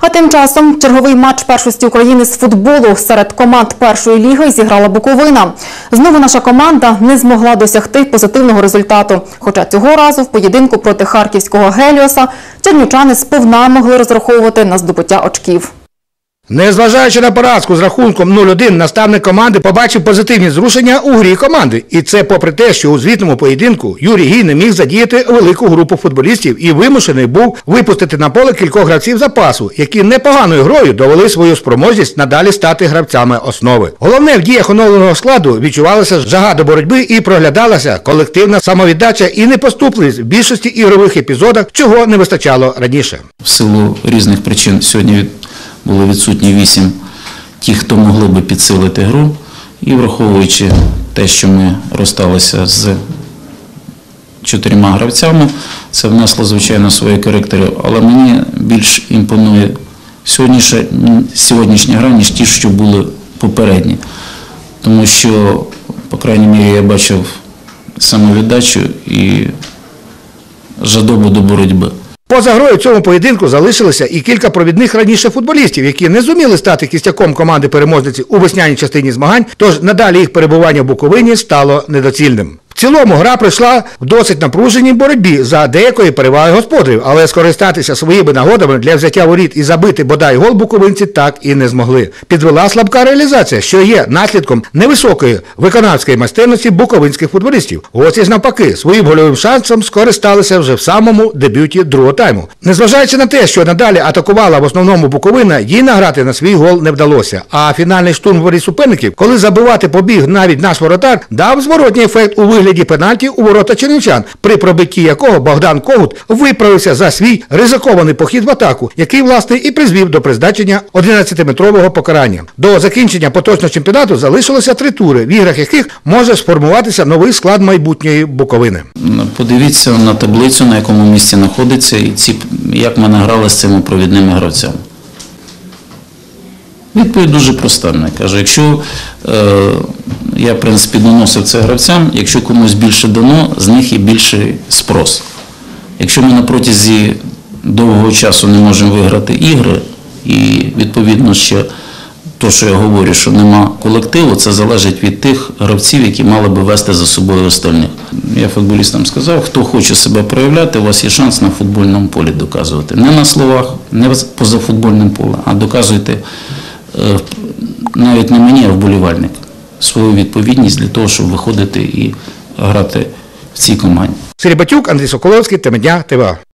А тим часом черговий матч першості України з футболу серед команд першої ліги зіграла Буковина. Знову наша команда не змогла досягти позитивного результату. Хоча цього разу в поєдинку проти харківського Геліоса чернівчани сповна могли розраховувати на здобуття очків. Незважаючи на поразку з рахунком 0-1, наставник команди побачив позитивні зрушення у грі команди. І це попри те, що у звітному поєдинку Юрій Гій не міг задіяти велику групу футболістів і вимушений був випустити на поле кількох гравців запасу, які непоганою грою довели свою спроможність надалі стати гравцями основи. Головне в діях оновленого складу відчувалася жага до боротьби і проглядалася колективна самовіддача і непоступливість в більшості ігрових епізодах, чого не вистачало раніше. В силу різних причин сьогодні від- було відсутні вісім ті, хто могли би підсилити гру. І враховуючи те, що ми розсталися з чотирма гравцями, це внесло, звичайно, свої коректори. Але мені більш імпонує сьогоднішня гра, ніж ті, що були попередні. Тому що, по крайній мірі, я бачив самовіддачу і жадобу до боротьби. Поза грою цьому поєдинку залишилося і кілька провідних раніше футболістів, які не зуміли стати кістяком команди переможниці у весняній частині змагань, тож надалі їх перебування в Буковині стало недоцільним. Цілому гра пройшла в досить напруженій боротьбі за деякої переваги господарів, але скористатися своїми нагодами для взяття воріт і забити бодай гол буковинці так і не змогли. Підвела слабка реалізація, що є наслідком невисокої виконавської майстерності буковинських футболістів. Ось ж навпаки, своїм гольовим шансом скористалися вже в самому дебюті другого тайму. Незважаючи на те, що надалі атакувала в основному Буковина, їй награти на свій гол не вдалося. А фінальний штурм воріт суперників, коли забивати побіг навіть наш воротар, дав зворотній ефект у вигляді пенальті у ворота чернівчан, при пробитті якого Богдан Когут виправився за свій ризикований похід в атаку, який власне і призвів до призначення 11-метрового покарання. До закінчення поточного чемпіонату залишилося три тури, в іграх яких може сформуватися новий склад майбутньої Буковини. Подивіться на таблицю, на якому місці знаходиться, і ці, як ми награли з цими провідними гравцями. Відповідь дуже проста. Мені каже, якщо е, я, в принципі, доносив це гравцям, якщо комусь більше дано, з них є більший спрос. Якщо ми на протязі довгого часу не можемо виграти ігри, і відповідно ще то, що я говорю, що нема колективу, це залежить від тих гравців, які мали би вести за собою остальних. Я футболістам сказав, хто хоче себе проявляти, у вас є шанс на футбольному полі доказувати. Не на словах, не поза футбольним полем, а доказуйте навіть не мені, а вболівальник свою відповідність для того, щоб виходити і грати в цій команді. Сергій Батюк, Андрій Соколовський, Темедня, ТВА.